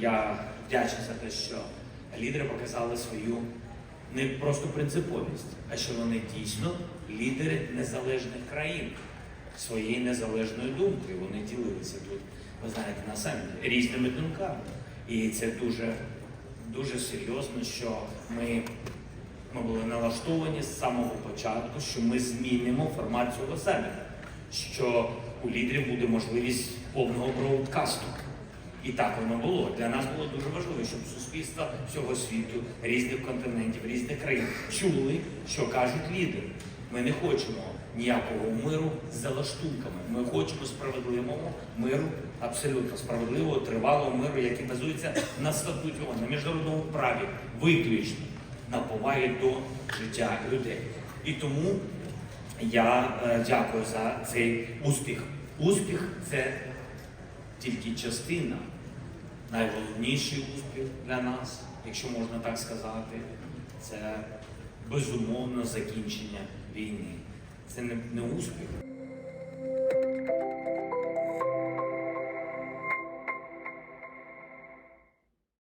я вдячний за те, що лідери показали свою не просто принциповість, а що вони дійсно лідери незалежних країн своєї незалежною думкою. Вони ділилися тут, ви знаєте, на саміті різними думками. І це дуже, дуже серйозно, що ми, ми були налаштовані з самого початку, що ми змінимо формат цього саміту, що у лідерів буде можливість повного броудкасту. І так воно було. Для нас було дуже важливо, щоб суспільство всього світу, різних континентів, різних країн чули, що кажуть лідери. Ми не хочемо ніякого миру з залаштунками. Ми хочемо справедливого миру, абсолютно справедливого, тривалого миру, який базується на статуті на міжнародному праві, виключно на повагі до життя людей. І тому я е, дякую за цей успіх. Успіх це тільки частина, найголовніший успіх для нас, якщо можна так сказати, це безумовно закінчення війни. Це не, успіх,